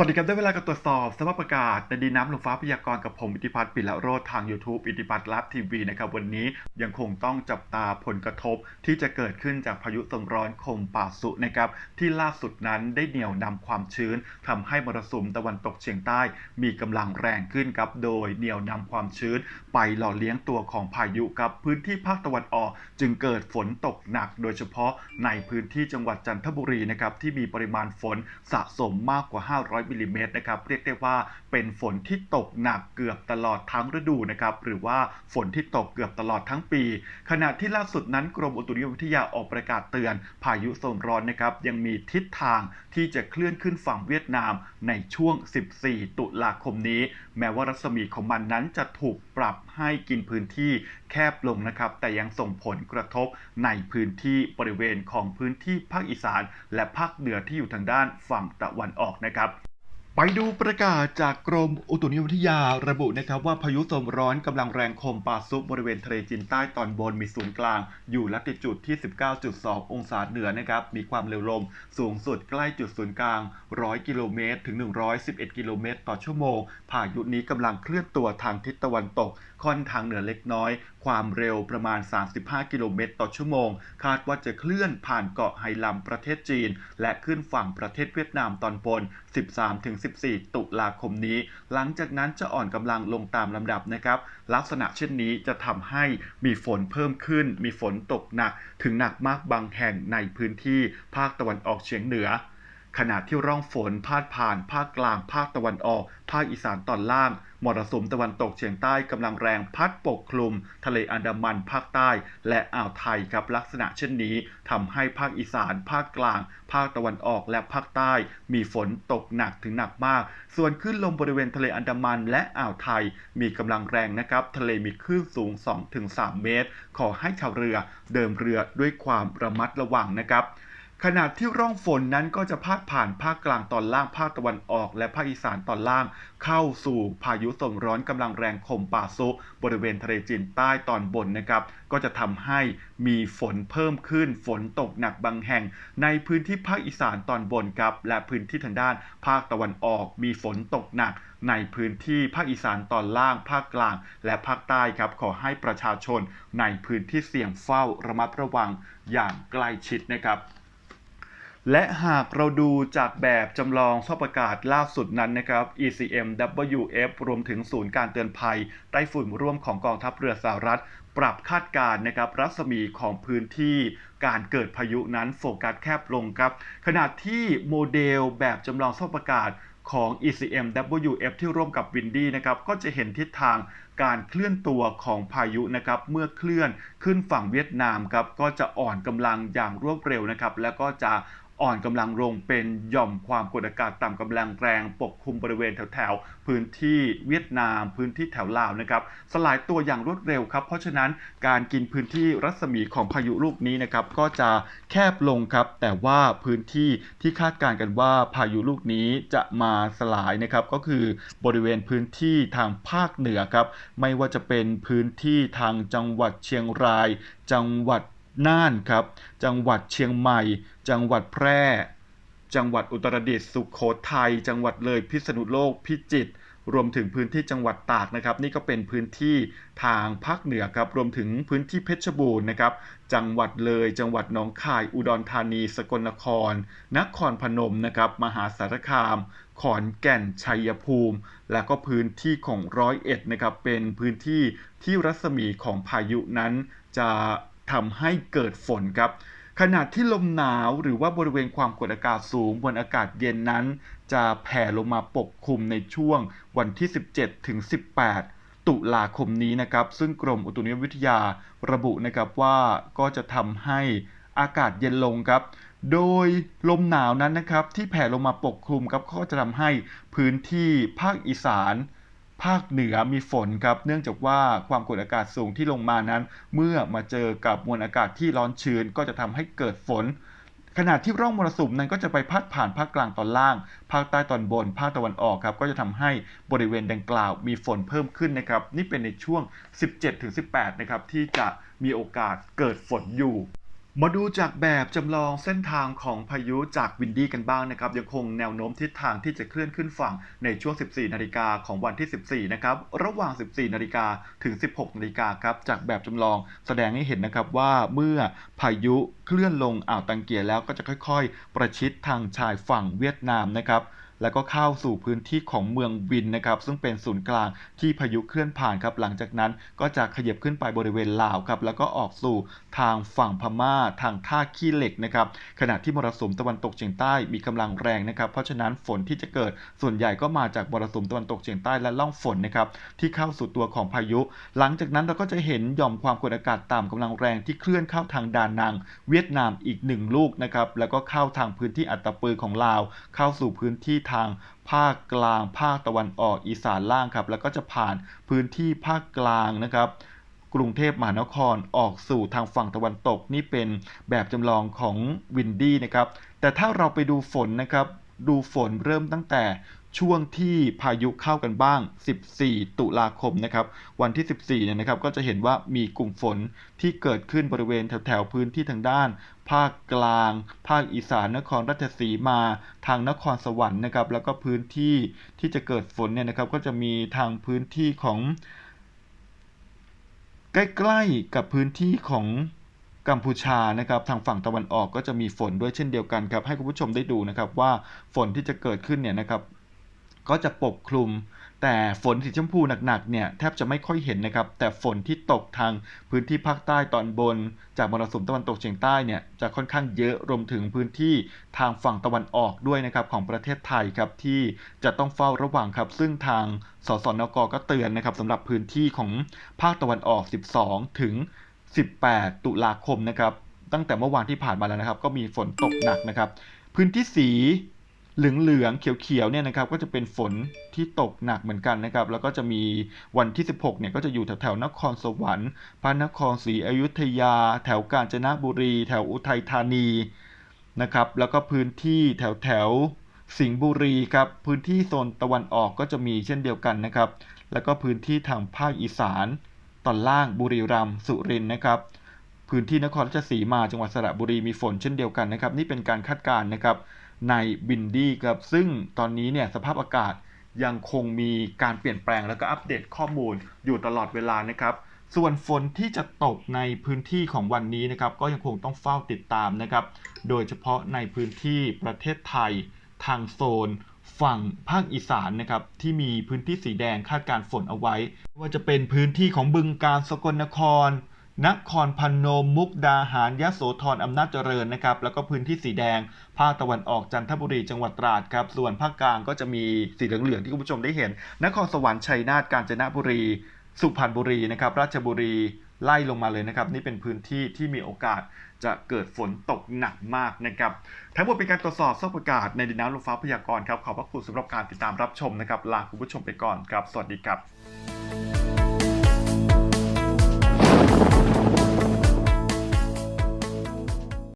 สวัสดีครับได้เวลากับตรวจสอบสภาพอากาศในดินน้ำลมฟ้าพยากรณ์กับผมอิทธิพัฒน์ปิละโรธทาง YouTube อิทธิพัฒน์ลับทีวีนะครับวันนี้ยังคงต้องจับตาผลกระทบที่จะเกิดขึ้นจากพายุโซนร้อนคมป่าสุนะครับที่ล่าสุดนั้นได้เหนี่ยวนำความชื้นทำให้มรสุมตะวันตกเฉียงใต้ มีกำลังแรงขึ้นครับโดยเหนี่ยวนำความชื้น ไปหล่อเลี้ยงตัวของพายุครับพื้นที่ภาคตะวันออก จึงเกิดฝนตกหนัก โดยเฉพาะในพื้นที่จังหวัดจันทบุรีนะครับที่มีปริมาณฝนสะสมมากกว่า 500มิลิเมตรนะครับเรียกได้ว่าเป็นฝนที่ตกหนักเกือบตลอดทั้งฤดูนะครับหรือว่าฝนที่ตกเกือบตลอดทั้งปี ขณะที่ล่าสุดนั้นกรมอุตุนิยมวิทยาออกประกาศเตือน พายุโซนร้อนนะครับยังมีทิศทางที่จะเคลื่อนขึ้นฝั่งเวียดนามในช่วง 14 ตุลาคมนี้ แม้ว่ารัศมีของมันนั้นจะถูกปรับให้กินพื้นที่แคบลงนะครับ แต่ยังส่งผลกระทบในพื้นที่บริเวณของพื้นที่ภาคอีสาน และภาคเหนือที่อยู่ทางด้านฝั่งตะวันออกนะครับ ไปดูประกาศจากกรมอุตุนิยมวิทยาระบุนะครับว่าพายุโซนร้อนกำลังแรงคมปาซุบบริเวณทะเลจีนใต้ตอนบนมีศูนย์กลาง อยู่ลัติจูดที่ 19.2 องศาเหนือนะครับมีความเร็วลมสูงสุดใกล้จุดศูนย์กลาง 100 กิโลเมตรถึง 111 กิโลเมตร ต่อชั่วโมงพายุนี้กำลังเคลื่อนตัวทางทิศตะวันตกค่อนทางเหนือเล็กน้อย ความเร็วประมาณ 35 กิโลเมตรต่อชั่วโมง คาดว่าจะเคลื่อนผ่านเกาะไฮลัมประเทศจีน และขึ้นฝั่งประเทศเวียดนามตอนบน 13-14 ตุลาคมนี้ หลังจากนั้นจะอ่อนกำลังลงตามลำดับนะครับ ลักษณะเช่นนี้จะทำให้มีฝนเพิ่มขึ้น มีฝนตกหนักถึงหนักมากบางแห่งในพื้นที่ภาคตะวันออกเฉียงเหนือ ขณะที่ร่องฝนพาดผ่าน ภาคกลาง ภาคตะวันออก ภาคอีสานตอนล่าง มรสุมตะวันตกเฉียงใต้กำลังแรงพัดปกคลุม ทะเลอันดามัน ภาคใต้ และอ่าวไทยครับลักษณะเช่นนี้ทำให้ภาคอีสาน ภาคกลาง ภาคตะวันออกและภาคใต้ มีฝนตกหนักถึงหนักมาก ส่วนคลื่นลมบริเวณทะเลอันดามันและอ่าวไทย มีกำลังแรงนะครับ ทะเลมีคลื่นสูง 2-3 เมตร ขอให้ชาวเรือเดินเรือด้วยความระมัดระวังนะครับ ขณะที่ร่องฝนนั้นก็จะพาดผ่านภาคกลางตอนล่างภาคตะวันออก และภาคอีสานตอนล่าง เข้าสู่พายุโซนร้อนกำลังแรงคมป่าซุบริเวณทะเลจีนใต้ตอนบนนะครับ ก็จะทำให้มีฝนเพิ่มขึ้น ฝนตกหนักบางแห่ง ในพื้นที่ภาคอีสานตอนบนครับ และพื้นที่ทางด้าน ภาคตะวันออก มีฝนตกหนักในพื้นที่ภาคอีสานตอนล่าง ภาคกลาง และภาคใต้ครับ ขอให้ประชาชนในพื้นที่เสี่ยงเฝ้าระมัดระวังอย่างใกล้ชิดนะครับ และหากเราดูจากแบบจำลองสภาพอากาศล่าสุดนั้นนะครับ ECM WF รวมถึงศูนย์การเตือนภัยไต้ฝุ่นร่วมของกองทัพเรือสหรัฐ ปรับคาดการณ์นะครับรัศมีของพื้นที่การเกิดพายุนั้นโฟกัสแคบลงครับ ขณะที่โมเดลแบบจำลองสภาพอากาศของ ECM WF ที่ร่วมกับ Windy นะครับก็จะเห็นทิศทางการเคลื่อนตัวของพายุนะครับเมื่อเคลื่อนขึ้นฝั่งเวียดนามครับก็จะอ่อนกำลังอย่างรวดเร็วนะครับแล้วก็จะ อ่อนกำลังลงเป็นหย่อมความกดอากาศต่ำกำลังแรงปกคลุมบริเวณแถวๆพื้นที่เวียดนาม พื้นที่แถวลาวนะครับสลายตัวอย่างรวดเร็วครับ เพราะฉะนั้นการกินพื้นที่รัศมีของพายุลูกนี้นะครับก็จะแคบลงครับ แต่ว่าพื้นที่ที่คาดการณ์กันว่าพายุลูกนี้จะมาสลายนะครับก็คือบริเวณพื้นที่ทางภาคเหนือครับไม่ว่าจะเป็นพื้นที่ทางจังหวัดเชียงราย จังหวัด น่านครับ จังหวัดเชียงใหม่ จังหวัดแพร่ จังหวัดอุตรดิตถ์สุขโขทัย จังหวัดเลยพิษณุโลกพิจิตรรวมถึงพื้นที่จังหวัดตากนะครับ นี่ก็เป็นพื้นที่ทางภาคเหนือครับรวมถึงพื้นที่เพชรบูรณ์นะครับ จังหวัดเลย จังหวัดหนองคาย อุดรธานี สกลนคร นครพนมนะครับมหาสารคาม ขอนแก่นชัยภูมิ และก็พื้นที่ของร้อยเอ็ดนะครับเป็นพื้นที่ที่รัศมีของพายุนั้นจะ ทำให้เกิดฝนครับขณะที่ลมหนาวหรือว่าบริเวณความกดอากาศสูงบนอากาศเย็นนั้น จะแผ่ลงมาปกคลุมในช่วงวันที่ 17ถึง18 ตุลาคมนี้นะครับ ซึ่งกรมอุตุนิยมวิทยาระบุนะครับว่าก็จะทำให้อากาศเย็นลงครับ โดยลมหนาวนั้นนะครับที่แผ่ลงมาปกคลุมครับก็จะทำให้พื้นที่ภาคอีสาน ภาคเหนือมีฝนครับ เนื่องจากว่าความกดอากาศสูงที่ลงมานั้น เมื่อมาเจอกับมวลอากาศที่ร้อนชื้นก็จะทำให้เกิดฝน ขณะที่ร่องมรสุมนั้นก็จะไปพัดผ่านภาคกลางตอนล่าง ภาคใต้ตอนบน ภาคตะวันออกครับ ก็จะทำให้บริเวณดังกล่าวมีฝนเพิ่มขึ้นนะครับ นี่เป็นในช่วง 17-18 นะครับที่จะมีโอกาสเกิดฝนอยู่ มาดูจากแบบจำลองเส้นทางของพายุจากวินดี้กันบ้างนะครับ ยังคงแนวโน้มทิศทางที่จะเคลื่อนขึ้นฝั่งในช่วง 14 นาฬิกาของวันที่ 14 นะครับ ระหว่าง 14 นาฬิกาถึง 16 นาฬิกาครับ จากแบบจำลองแสดงให้เห็นนะครับว่าเมื่อพายุเคลื่อนลงอ่าวตังเกียแล้วก็จะค่อยๆ ประชิดทางชายฝั่งเวียดนามนะครับ แล้วก็เข้าสู่พื้นที่ของเมืองวินนะครับซึ่งเป็นศูนย์กลางที่พายุเคลื่อนผ่านครับหลังจากนั้นก็จะขยับขึ้นไปบริเวณลาวครับแล้วก็ออกสู่ทางฝั่งพม่าทางท่าขี้เหล็กนะครับขณะที่มรสุมตะวันตกเฉียงใต้มีกำลังแรงนะครับเพราะฉะนั้นฝนที่จะเกิดส่วนใหญ่ก็มาจากมรสุมตะวันตกเฉียงใต้และล่องฝนนะครับที่เข้าสู่ตัวของพายุ หลังจากนั้นเราก็จะเห็นหย่อมความกดอากาศต่ำกำลังแรงที่เคลื่อนเข้าทางดานัง เวียดนามอีกหนึ่งลูกนะครับแล้วก็เข้าทางพื้นที่อัตตปือของลาว เข้าสู่พื้นที่ทางภาคกลาง ภาคตะวันออกอีสานล่างครับ แล้วก็จะผ่านพื้นที่ภาคกลางนะครับกรุงเทพมหานครออกสู่ทางฝั่งตะวันตกนี่เป็นแบบจำลองของวินดี้นะครับ แต่ถ้าเราไปดูฝนนะครับ ดูฝนเริ่มตั้งแต่ ช่วงที่พายุเข้ากันบ้าง 14 ตุลาคมนะครับ วันที่ 14 เนี่ยนะครับ ก็จะเห็นว่ามีกลุ่มฝนที่เกิดขึ้นบริเวณแถวๆพื้นที่ทางด้าน ภาคกลาง ภาคอีสาน นครราชสีมา ทางนครสวรรค์นะครับ แล้วก็พื้นที่ที่จะเกิดฝนเนี่ยนะครับ ก็จะมีทางพื้นที่ของ ใกล้ๆกับพื้นที่ของกัมพูชานะครับทางฝั่งตะวันออกก็จะมีฝนด้วยเช่นเดียวกันครับให้คุณผู้ชมได้ดูนะครับว่าฝนที่จะเกิดขึ้นเนี่ยนะครับ ก็จะปกคลุม แต่ฝนสีชมพูหนักๆเนี่ยแทบจะไม่ค่อยเห็นนะครับ แต่ฝนที่ตกทางพื้นที่ภาคใต้ตอนบน จากมรสุมตะวันตกเฉียงใต้เนี่ยจะค่อนข้างเยอะรวมถึงพื้นที่ทางฝั่งตะวันออกด้วยนะครับของประเทศไทยครับที่จะต้องเฝ้าระวังครับ ซึ่งทางสสนกก็เตือนนะครับสำหรับพื้นที่ของภาคตะวันออก 12 ถึง 18 ตุลาคมนะครับตั้งแต่เมื่อวานที่ผ่านมาแล้วนะครับ ก็มีฝนตกหนักนะครับ พื้นที่สี เหลืองเหลืองๆเขียวเขียวๆเนี่ยนะครับก็จะเป็นฝนที่ตกหนักเหมือนกันนะครับ แล้วก็จะมีวันที่ 16เนี่ยก็จะอยู่แถวแถวๆนครสวรรค์พระนครศรีอยุธยา แถวกาญจนบุรี แถวอุทัยธานีนะครับ แล้วก็พื้นที่แถวแถวสิงห์บุรีครับพื้นที่โซนตะวันออกก็จะมีเช่นเดียวกันนะครับ แล้วก็พื้นที่ทางภาคอีสานตอนล่างบุรีรัมย์สุรินทร์นะครับ พื้นที่นครราชสีมาจังหวัดสระบุรีมีฝนเช่นเดียวกันนะครับ นี่เป็นการคาดการณ์นะครับ ในบินดี้ครับซึ่งตอนนี้เนี่ยสภาพอากาศยังคงมีการเปลี่ยนแปลงแล้วก็อัปเดตข้อมูลอยู่ตลอดเวลานะครับ ส่วนฝนที่จะตกในพื้นที่ของวันนี้นะครับ ก็ยังคงต้องเฝ้าติดตามนะครับ โดยเฉพาะในพื้นที่ประเทศไทยทางโซนฝั่งภาคอีสานนะครับที่มีพื้นที่สีแดงคาดการฝนเอาไว้ ว่าจะเป็นพื้นที่ของบึงกาฬสกลนคร นครพนมมุกดาหารยะโสธรอำนาจเจริญนะครับ แล้วก็พื้นที่สีแดง ภาคตะวันออกจันทบุรีจังหวัดตราดครับ ส่วนภาคกลางก็จะมีสีเหลืองๆที่คุณผู้ชมได้เห็น นครสวรรค์ชัยนาทกาญจนบุรี สุพรรณบุรีนะครับ ราชบุรีไล่ลงมาเลยนะครับ นี่เป็นพื้นที่ที่มีโอกาสจะเกิดฝนตกหนักมากนะครับ ทั้งหมดเป็นการตรวจสอบสภาพอากาศในดินน้ำลมฟ้าพยากรณ์ครับ ขอบพระคุณสำหรับการติดตามรับชมนะครับ ลาคุณผู้ชมไปก่อนครับ สวัสดีครับ